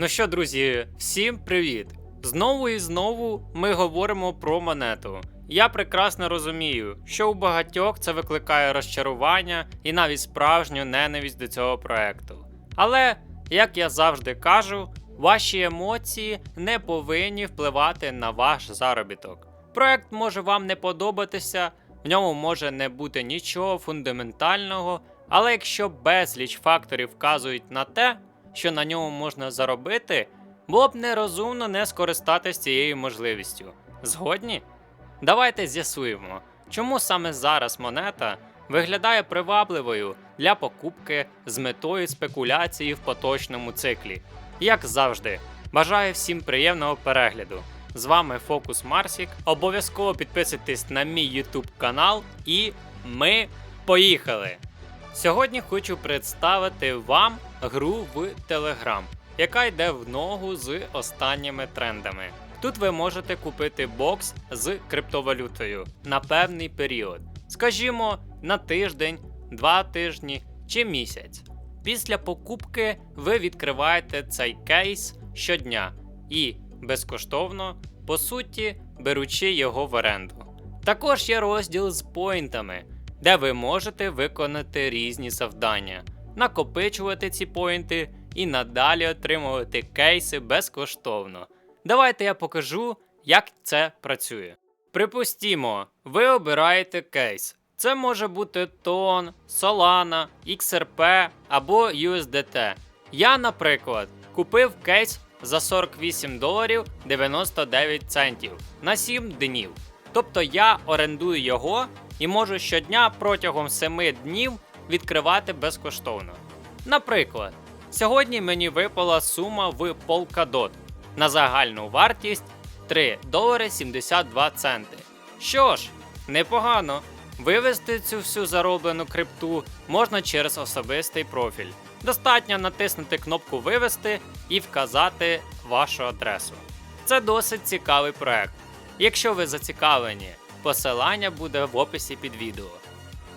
Ну що, друзі, всім привіт! Знову і знову ми говоримо про монету. Я прекрасно розумію, що у багатьох це викликає розчарування і навіть справжню ненависть до цього проекту. Але, як я завжди кажу, ваші емоції не повинні впливати на ваш заробіток. Проект може вам не подобатися, в ньому може не бути нічого фундаментального, але якщо безліч факторів вказують на те, що на ньому можна заробити, було б нерозумно не скористатися цією можливістю. Згодні? Давайте з'ясуємо, чому саме зараз монета виглядає привабливою для покупки з метою спекуляції в поточному циклі. Як завжди, бажаю всім приємного перегляду. З вами Фокус Марсік. Обов'язково підписуйтесь на мій YouTube канал і ми поїхали! Сьогодні хочу представити вам гру в Telegram, яка йде в ногу з останніми трендами. Тут ви можете купити бокс з криптовалютою на певний період, скажімо, на тиждень, два тижні чи місяць. Після покупки ви відкриваєте цей кейс щодня і безкоштовно, по суті, беручи його в оренду. Також є розділ з поінтами, де ви можете виконати різні завдання, накопичувати ці поінти і надалі отримувати кейси безкоштовно. Давайте я покажу, як це працює. Припустімо, ви обираєте кейс. Це може бути тон, Solana, XRP або USDT. Я, наприклад, купив кейс за 48 доларів 99 центів на 7 днів. Тобто я орендую його і можу щодня протягом 7 днів відкривати безкоштовно. Наприклад, сьогодні мені випала сума в Polkadot на загальну вартість 3 долари 72 центи. Що ж, непогано. Вивести цю всю зароблену крипту можна через особистий профіль. Достатньо натиснути кнопку Вивести і вказати вашу адресу. Це досить цікавий проект. Якщо ви зацікавлені, посилання буде в описі під відео.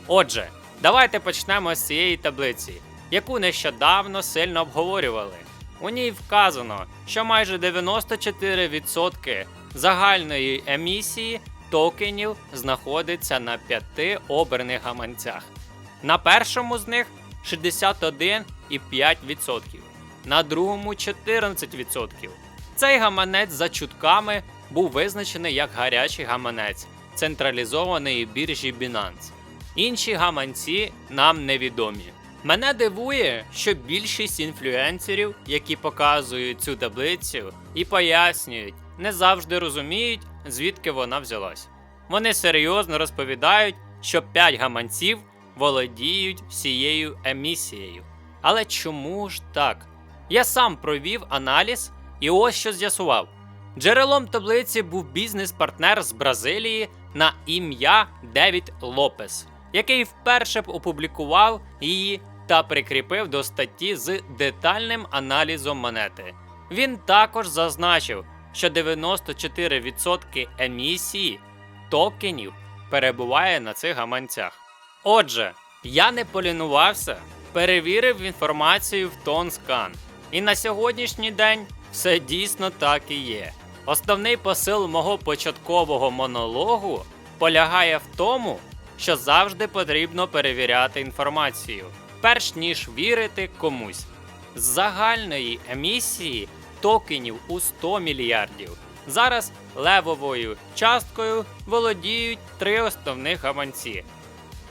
Отже, давайте почнемо з цієї таблиці, яку нещодавно сильно обговорювали. У ній вказано, що майже 94% загальної емісії токенів знаходиться на п'яти оберних гаманцях. На першому з них 61,5%, на другому 14%. Цей гаманець за чутками був визначений як гарячий гаманець централізованої біржі Binance. Інші гаманці нам невідомі. Мене дивує, що більшість інфлюенсерів, які показують цю таблицю і пояснюють, не завжди розуміють, звідки вона взялась. Вони серйозно розповідають, що 5 гаманців володіють всією емісією. Але чому ж так? Я сам провів аналіз і ось що з'ясував. Джерелом таблиці був бізнес-партнер з Бразилії на ім'я Девід Лопес, який вперше б опублікував її та прикріпив до статті з детальним аналізом монети. Він також зазначив, що 94% емісії токенів перебуває на цих гаманцях. Отже, я не полінувався, перевірив інформацію в TonScan. І на сьогоднішній день все дійсно так і є. Основний посил мого початкового монологу полягає в тому, що завжди потрібно перевіряти інформацію, перш ніж вірити комусь. З загальної емісії токенів у 100 мільярдів. Зараз левовою часткою володіють три основних гаманці.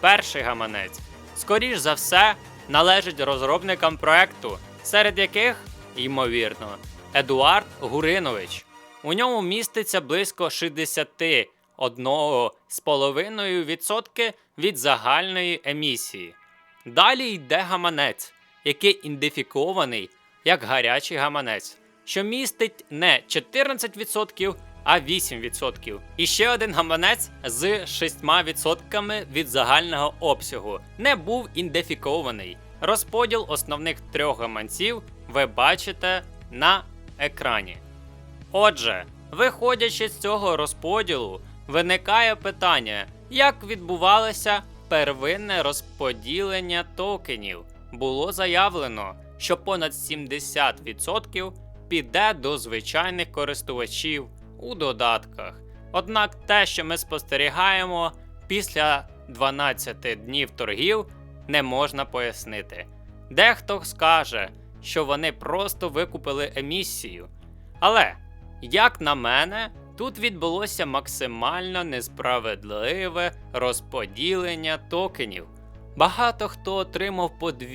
Перший гаманець, скоріш за все, належить розробникам проекту, серед яких, ймовірно, Едуард Гуринович. У ньому міститься близько 61,5% від загальної емісії. Далі йде гаманець, який ідентифікований як гарячий гаманець, що містить не 14%, а 8%. І ще один гаманець з 6% від загального обсягу не був ідентифікований. Розподіл основних трьох гаманців ви бачите на екрані. Отже, виходячи з цього розподілу, виникає питання, як відбувалося первинне розподілення токенів. Було заявлено, що понад 70% піде до звичайних користувачів у додатках. Однак те, що ми спостерігаємо після 12 днів торгів, не можна пояснити. Дехто скаже, що вони просто викупили емісію. Але, як на мене, тут відбулося максимально несправедливе розподілення токенів. Багато хто отримав по 2,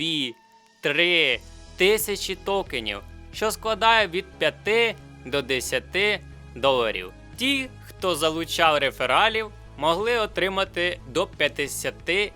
3 тисячі токенів, що складає від 5 до 10 доларів. Ті, хто залучав рефералів, могли отримати до 50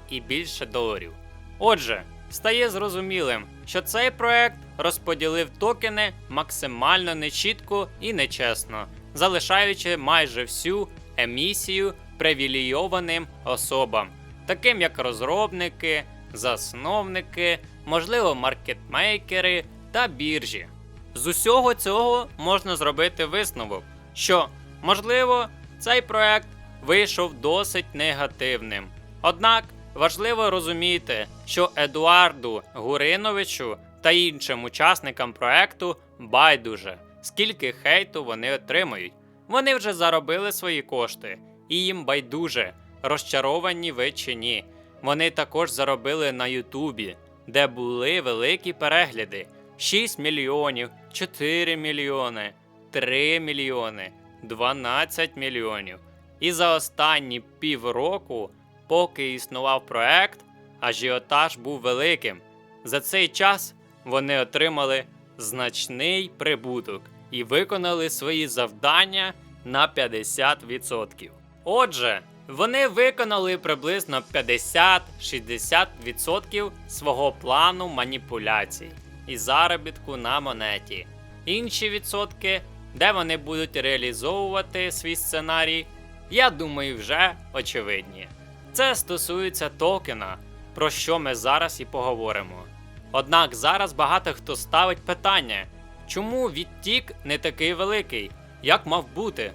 і більше доларів. Отже, стає зрозумілим, що цей проект розподілив токени максимально нечітко і нечесно, залишаючи майже всю емісію привілейованим особам, таким як розробники, засновники, можливо, маркетмейкери та біржі. З усього цього можна зробити висновок, що, можливо, цей проект вийшов досить негативним. Однак важливо розуміти, що Едуарду Гуриновичу та іншим учасникам проекту байдуже, скільки хейту вони отримають. Вони вже заробили свої кошти, і їм байдуже, розчаровані ви чи ні. Вони також заробили на Ютубі, де були великі перегляди: 6 мільйонів, 4 мільйони, 3 мільйони, 12 мільйонів. І за останні півроку, поки існував проект, ажіотаж був великим. За цей час вони отримали значний прибуток і виконали свої завдання на 50%. Отже, вони виконали приблизно 50-60% свого плану маніпуляцій і заробітку на монеті. Інші відсотки, де вони будуть реалізовувати свій сценарій, я думаю, вже очевидні. Це стосується токена, про що ми зараз і поговоримо. Однак зараз багато хто ставить питання, чому відтік не такий великий, як мав бути.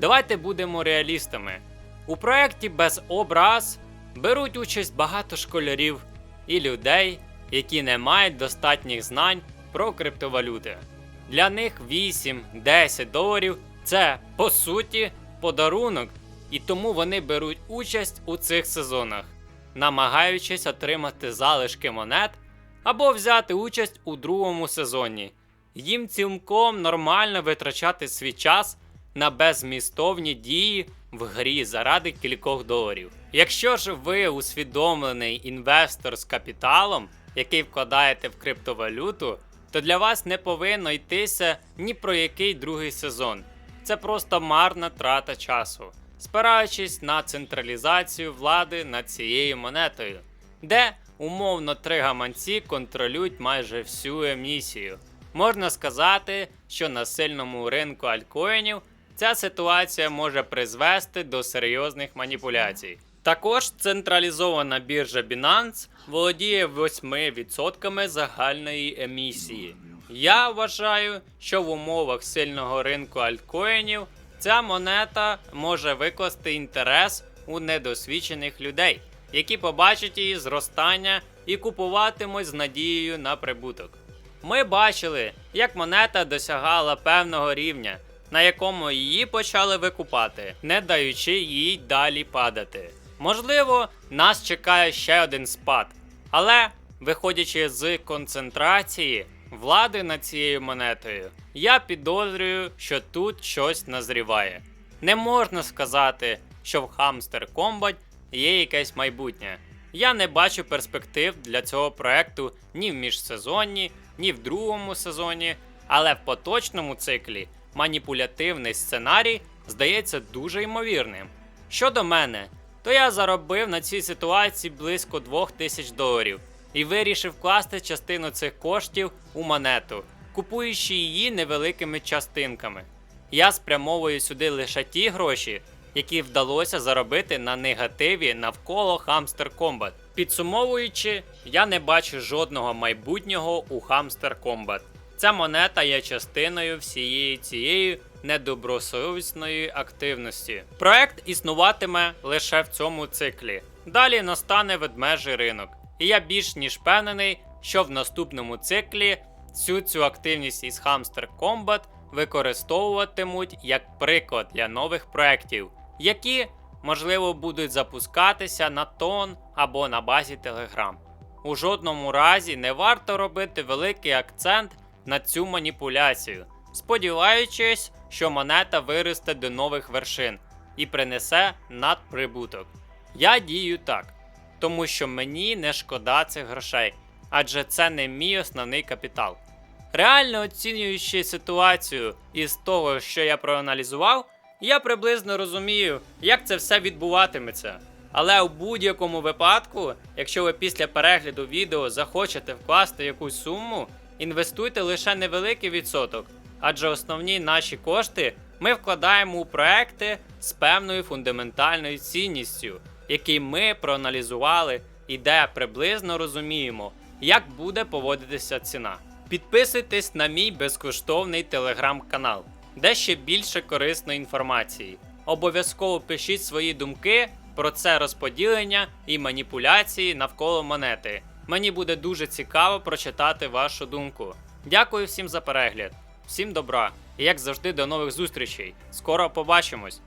Давайте будемо реалістами. У проєкті без образ беруть участь багато школярів і людей, які не мають достатніх знань про криптовалюти. Для них 8-10 доларів це по суті подарунок, і тому вони беруть участь у цих сезонах, намагаючись отримати залишки монет або взяти участь у другому сезоні. Їм цілком нормально витрачати свій час на безмістовні дії в грі заради кількох доларів. Якщо ж ви усвідомлений інвестор з капіталом, який вкладаєте в криптовалюту, то для вас не повинно йтися ні про який другий сезон. Це просто марна трата часу, спираючись на централізацію влади над цією монетою, де умовно три гаманці контролюють майже всю емісію. Можна сказати, що на сильному ринку альткоїнів ця ситуація може призвести до серйозних маніпуляцій. Також централізована біржа Binance володіє 8% загальної емісії. Я вважаю, що в умовах сильного ринку альткоїнів ця монета може викласти інтерес у недосвідчених людей, які побачать її зростання і купуватимуть з надією на прибуток. Ми бачили, як монета досягала певного рівня, на якому її почали викупати, не даючи їй далі падати. Можливо, нас чекає ще один спад, але виходячи з концентрації влади над цією монетою, я підозрюю, що тут щось назріває. Не можна сказати, що в Hamster Combat є якесь майбутнє. Я не бачу перспектив для цього проекту ні в міжсезонні, ні в другому сезоні, але в поточному циклі маніпулятивний сценарій здається дуже ймовірним. Щодо мене, то я заробив на цій ситуації близько 2000 доларів і вирішив вкласти частину цих коштів у монету, купуючи її невеликими частинками. Я спрямовую сюди лише ті гроші, які вдалося заробити на негативі навколо Hamster Combat. Підсумовуючи, я не бачу жодного майбутнього у Hamster Combat. Ця монета є частиною всієї цієї недобросовісної активності. Проект існуватиме лише в цьому циклі. Далі настане ведмежий ринок. І я більш ніж впевнений, що в наступному циклі всю цю активність із Hamster Combat використовуватимуть як приклад для нових проєктів, які, можливо, будуть запускатися на тон або на базі Telegram. У жодному разі не варто робити великий акцент на цю маніпуляцію, сподіваючись, що монета виросте до нових вершин і принесе надприбуток. Я дію так, тому що мені не шкода цих грошей, адже це не мій основний капітал. Реально оцінюючи ситуацію із того, що я проаналізував, я приблизно розумію, як це все відбуватиметься. Але у будь-якому випадку, якщо ви після перегляду відео захочете вкласти якусь суму, інвестуйте лише невеликий відсоток, адже основні наші кошти ми вкладаємо у проекти з певною фундаментальною цінністю, які ми проаналізували і де приблизно розуміємо, як буде поводитися ціна. Підписуйтесь на мій безкоштовний телеграм-канал, де ще більше корисної інформації. Обов'язково пишіть свої думки про це розподілення і маніпуляції навколо монети. Мені буде дуже цікаво прочитати вашу думку. Дякую всім за перегляд, всім добра і як завжди до нових зустрічей. Скоро побачимось!